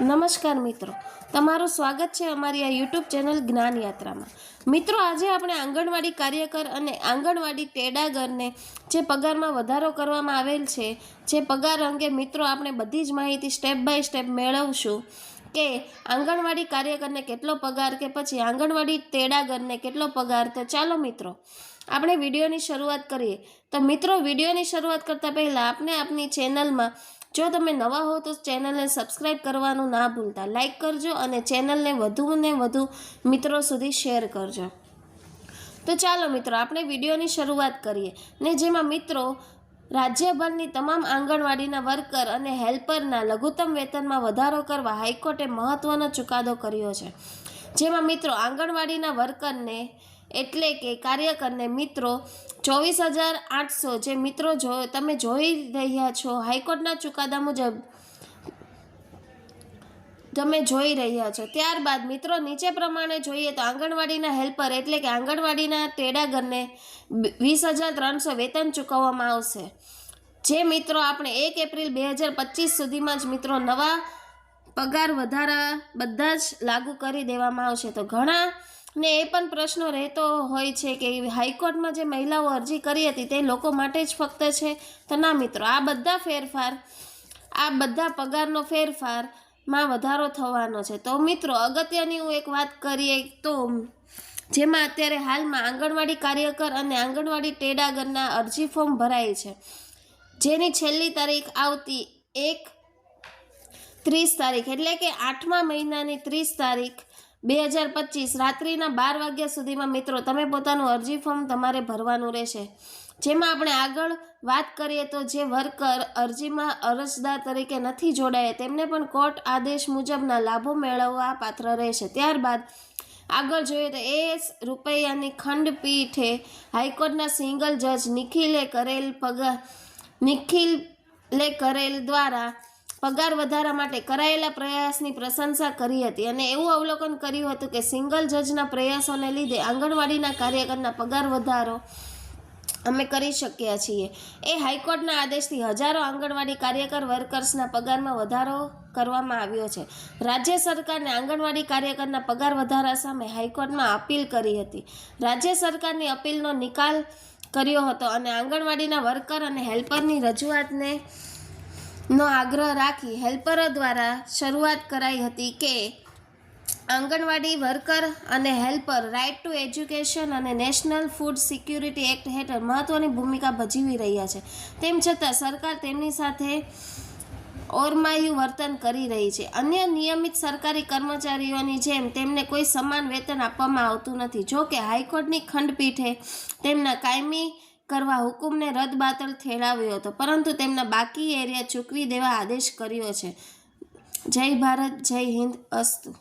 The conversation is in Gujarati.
નમસ્કાર મિત્રો. તમારું સ્વાગત છે અમારી આ યુટ્યુબ ચેનલ જ્ઞાન યાત્રામાં. મિત્રો, આજે આપણે આંગણવાડી કાર્યકર અને આંગણવાડી તેડાગરને જે પગારમાં વધારો કરવામાં આવેલ છે, જે પગાર અંગે મિત્રો આપણે બધી જ માહિતી સ્ટેપ બાય સ્ટેપ મેળવશું કે આંગણવાડી કાર્યકરને કેટલો પગાર કે પછી આંગણવાડી તેડાગરને કેટલો પગાર. તો ચાલો મિત્રો, આપણે વિડીયોની શરૂઆત કરીએ. તો મિત્રો, વિડીયોની શરૂઆત કરતાં પહેલાં આપણે આપની ચેનલમાં જો તમે નવા હો તો ચેનલને સબસ્ક્રાઈબ કરવાનું ના ભૂલતા. લાઈક કરજો અને ચેનલને વધુ ને વધુ મિત્રો સુધી શેર કરજો. તો ચાલો મિત્રો, આપણે વિડીયોની શરૂઆત કરીએ ને જેમાં મિત્રો, રાજ્યભરની તમામ આંગણવાડીના વર્કર અને હેલ્પરના લઘુત્તમ વેતનમાં વધારો કરવા હાઈકોર્ટે મહત્વનો ચુકાદો કર્યો છે. જેમાં મિત્રો, આંગણવાડીના વર્કરને એટલે કે કાર્યકરને મિત્રો ચોવીસ હજાર આઠસો જે મિત્રો જો તમે જોઈ રહ્યા છો, હાઈકોર્ટના ચુકાદા મુજબ તમે જોઈ રહ્યા છો. ત્યારબાદ મિત્રો નીચે પ્રમાણે જોઈએ તો આંગણવાડીના હેલ્પર એટલે કે આંગણવાડીના તેડાગરને વીસ હજાર ત્રણસો વેતન ચૂકવવામાં આવશે. જે મિત્રો આપણે એક એપ્રિલ બે હજાર પચીસ સુધીમાં જ મિત્રો નવા પગાર વધારા બધા જ લાગુ કરી દેવામાં આવશે. તો ઘણા ને એ પણ પ્રશ્નો રહેતો હોય છે કે હાઈકોર્ટમાં જે મહિલાઓ અરજી કરી હતી તે લોકો માટે જ ફક્ત છે તો ના મિત્રો, આ બધા ફેરફાર, આ બધા પગારનો ફેરફારમાં વધારો થવાનો છે. તો મિત્રો, અગત્યની હું એક વાત કરીએ તો જેમાં અત્યારે હાલમાં આંગણવાડી કાર્યકર અને આંગણવાડી ટેડાગરના અરજી ફોર્મ ભરાય છે. જેની છેલ્લી તારીખ આવતી એક ત્રીસ તારીખ, એટલે કે આઠમા મહિનાની ત્રીસ તારીખ બે હજાર પચીસ રાત્રિના બાર વાગ્યા સુધીમાં મિત્રો, તમે પોતાનું અરજી ફોર્મ તમારે ભરવાનું રહેશે. જેમાં આપણે આગળ વાત કરીએ તો જે વર્કર અરજીમાં અરજદાર તરીકે નથી જોડાયા, તેમને પણ કોર્ટ આદેશ મુજબના લાભો મેળવવા પાત્ર રહેશે. ત્યારબાદ આગળ જોઈએ તો એસ રૂપૈયાની ખંડપીઠે હાઈકોર્ટના સિંગલ જજ નિખિલે કરેલ પગાર નિખિલે કરેલ દ્વારા પગાર વધારા માટે કરાયેલા પ્રયાસની પ્રશંસા કરી હતી અને એવું અવલોકન કર્યું હતું કે સિંગલ જજના પ્રયાસોને લીધે આંગણવાડીના કાર્યકરના પગાર વધારો અમે કરી શક્યા છીએ. એ હાઈકોર્ટના આદેશથી હજારો આંગણવાડી કાર્યકર વર્કર્સના પગારમાં વધારો કરવામાં આવ્યો છે. રાજ્ય સરકારને આંગણવાડી કાર્યકરના પગાર વધારા સામે હાઈકોર્ટમાં અપીલ કરી હતી. રાજ્ય સરકારની અપીલનો નિકાલ કર્યો હતો અને આંગણવાડીના વર્કર અને હેલ્પરની રજૂઆતને નો આગ્રહ રાખી હેલ્પરો દ્વારા શરૂઆત કરાઈ હતી કે આંગણવાડી વર્કર અને હેલ્પર રાઇટ ટુ એજ્યુકેશન અને નેશનલ ફૂડ સિક્યુરિટી એક્ટ હેઠળ મહત્ત્વની ભૂમિકા ભજવી રહ્યા છે. તેમ છતાં સરકાર તેમની સાથે ઓરમાયું વર્તન કરી રહી છે. અન્ય નિયમિત સરકારી કર્મચારીઓની જેમ તેમને કોઈ સમાન વેતન આપવામાં આવતું નથી. જો કે હાઈકોર્ટની ખંડપીઠે તેમના કાયમી કરવા હુકુમને રદબાતલ ઠેલાવ્યો હતો. પરંતુ તેમના બાકી એરિયા ચૂકવી દેવા આદેશ કર્યો છે. જય ભારત, જય હિન્દ, અસ્તુ.